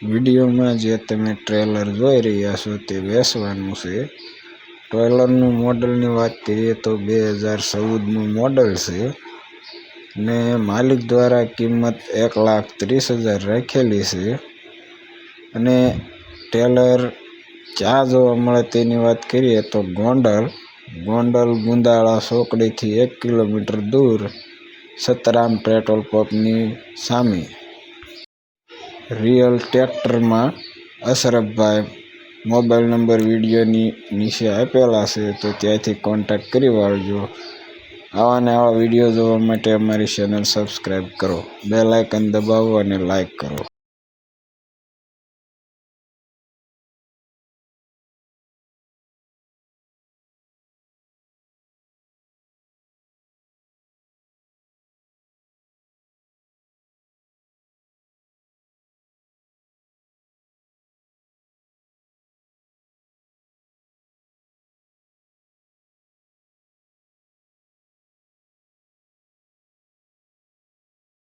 વિડીયોમાં જે તમે ટ્રેલર જોઈ રહ્યા છો તે વેચવાનું છે. ટ્રેલરનું મોડલની વાત કરીએ તો બે હજાર ચૌદનું મોડલ છે ને માલિક દ્વારા કિંમત એક લાખ ત્રીસ હજાર રાખેલી છે અને ટેલર ક્યાં જોવા મળે તેની વાત કરીએ તો ગોંડલ ગોંડલ ગુંદાળા ચોકડીથી એક કિલોમીટર દૂર સતરામ પેટ્રોલ પંપની સામે રિયલ ટેક્ટરમાં અશરફભાઈ મોબાઈલ નંબર વિડીયોની નીચે આપેલા છે, તો ત્યાંથી કોન્ટેક્ટ કરી વાળજો. આવા ને આવા વીડિયો જોવા માટે અમારી ચેનલ સબસ્ક્રાઈબ કરો. બે લાઇકન દબાવો અને લાઇક કરો.